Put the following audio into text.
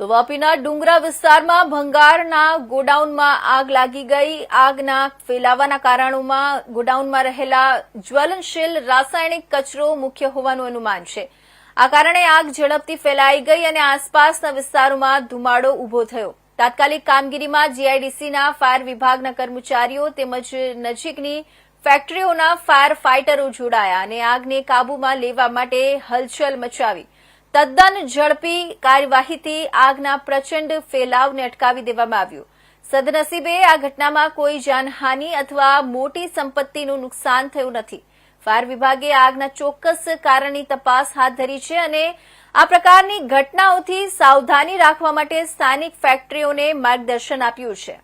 તો વાપીના ડુંગરા વિસ્તારમાં ભંગારના ગોડાઉનમાં આગ લાગી ગઈ. આગના ફેલાવાના કારણોમાં ગોડાઉનમાં રહેલા જ્વલનશીલ રાસાયણિક કચરો મુખ્ય હોવાનું અનુમાન છે. આ કારણે આગ ઝડપથી ફેલાઈ ગઈ અને આસપાસના વિસ્તારોમાં ધુમાડો ઊભો થયો. તાત્કાલિક કામગીરીમાં જીઆઈડીસીના ફાયર વિભાગના કર્મચારીઓ તેમજ નજીકની ફેક્ટરીઓના ફાયર ફાઇટરો જોડાયા અને આગને કાબૂમાં લેવા માટે હલચલ મચાવી. તદ્દન ઝડપી કાર્યવાહીથી આગના પ્રચંડ ફેલાવને અટકાવી દેવામાં આવ્યું. સદનસીબે આ ઘટનામાં કોઈ જાનહાનિ અથવા મોટી સંપત્તિનું નુકસાન થયું નથી. ફાયર વિભાગે આગના ચોક્કસ કારણની તપાસ હાથ ધરી છે અને આ પ્રકારની ઘટનાઓથી સાવધાની રાખવા માટે સ્થાનિક ફેક્ટરીઓને માર્ગદર્શન આપ્યું છે.